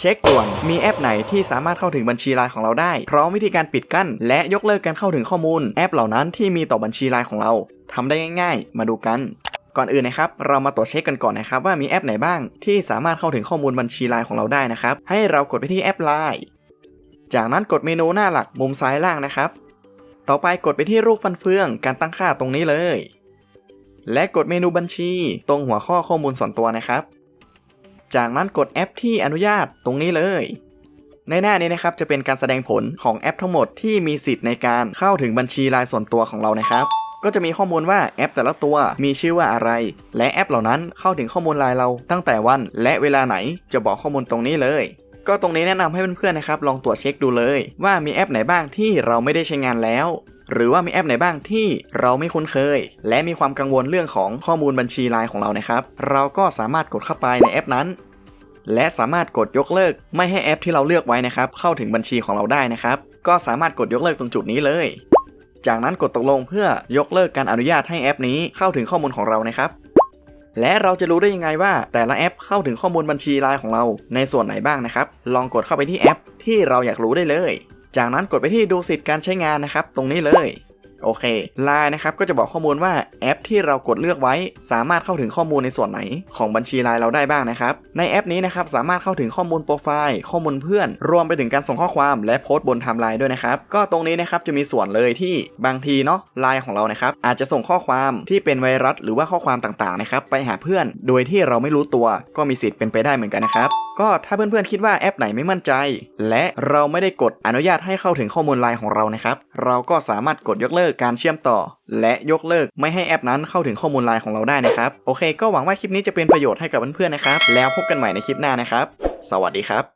เช็คด่วน มีแอปไหนที่สามารถเข้าถึงบัญชีไลน์ของเราได้ พร้อมวิธีการปิดกั้น และยกเลิกการเข้าถึงข้อมูล แอปเหล่านั้นที่มีต่อบัญชีไลน์ของเราทำได้ง่าย ๆ มาดูกัน ก่อนอื่นนะครับ เรามาตรวจเช็คกันก่อนนะครับว่ามีแอปไหนบ้าง ที่สามารถเข้าถึงข้อมูลบัญชีไลน์ของเราได้นะครับ ให้เรากดไปที่แอปไลน์ จากนั้นกดเมนูหน้าหลักมุมซ้ายล่างนะครับ ต่อไปกดไปที่รูปฟันเฟือง การตั้งค่าตรงนี้เลย และกดเมนูบัญชี ตรงหัวข้อข้อมูลส่วนตัวนะครับ จากนั้นกดแอปที่อนุญาตตรงนี้เลย ในหน้านี้นะครับจะเป็นการแสดงผลของแอปทั้งหมดที่มีสิทธิ์ในการเข้าถึงบัญชีรายส่วนตัวของเรานะครับ ก็จะมีข้อมูลว่าแอปแต่ละตัวมีชื่อว่าอะไร และแอปเหล่านั้นเข้าถึงข้อมูลรายเราตั้งแต่วัน และเวลาไหนจะบอกข้อมูลตรงนี้เลยก็ตรงนี้แนะนำให้เพื่อนๆนะครับลองตรวจเช็คดูเลย ว่ามีแอปไหนบ้างที่เราไม่ได้ใช้งานแล้ว หรือว่ามีแอปไหนบ้างที่เราไม่คุ้นเคย และมีความกังวลเรื่องของข้อมูลบัญชีไลน์ของเรานะครับ เราก็สามารถกดเข้าไปในแอปนั้น และสามารถกดยกเลิก ไม่ให้แอปที่เราเลือกไว้นะครับ เข้าถึงบัญชีของเราได้นะครับ ก็สามารถกดยกเลิกตรงจุดนี้เลย จากนั้นกดตกลงเพื่อยกเลิกการอนุญาตให้แอปนี้เข้าถึงข้อมูลของเรานะครับและเราจะรู้ได้ยังไงว่า แต่ละแอปเข้าถึงข้อมูลบัญชีไลน์ของเราในส่วนไหนบ้างนะครับ ลองกดเข้าไปที่แอปที่เราอยากรู้ได้เลย จากนั้นกดไปที่ดูสิทธิ์การใช้งานนะครับ ตรงนี้เลยโอเคไลน์นะครับก็จะบอกข้อมูลว่าแอปที่เรากดเลือกไว้ สามารถเข้าถึงข้อมูลในส่วนไหน ของบัญชีไลน์เราได้บ้างนะครับ ในแอปนี้นะครับสามารถเข้าถึงข้อมูลโปรไฟล์ ข้อมูลเพื่อน รวมไปถึงการส่งข้อความและโพสต์บนไทม์ไลน์ด้วยนะครับ ก็ตรงนี้นะครับจะมีส่วนเลยที่บางทีเนาะไลน์ของเรานะครับอาจจะส่งข้อความที่เป็นไวรัส หรือว่าข้อความต่างๆนะครับไปหาเพื่อน โดยที่เราไม่รู้ตัวก็มีสิทธิ์เป็นไปได้เหมือนกันนะครับ ก็ถ้าเพื่อนๆคิดว่าแอปไหนไม่มั่นใจ และเราไม่ได้กดอนุญาตให้เข้าถึงข้อมูลไลน์ของเรานะครับ เราก็สามารถกดยกเลิกการเชื่อมต่อ และยกเลิกไม่ให้แอปนั้นเข้าถึงข้อมูลไลน์ของเราได้นะครับ โอเค ก็หวังว่าคลิปนี้จะเป็นประโยชน์ให้กับเพื่อนๆนะครับ แล้วพบกันใหม่ในคลิปหน้านะครับ สวัสดีครับ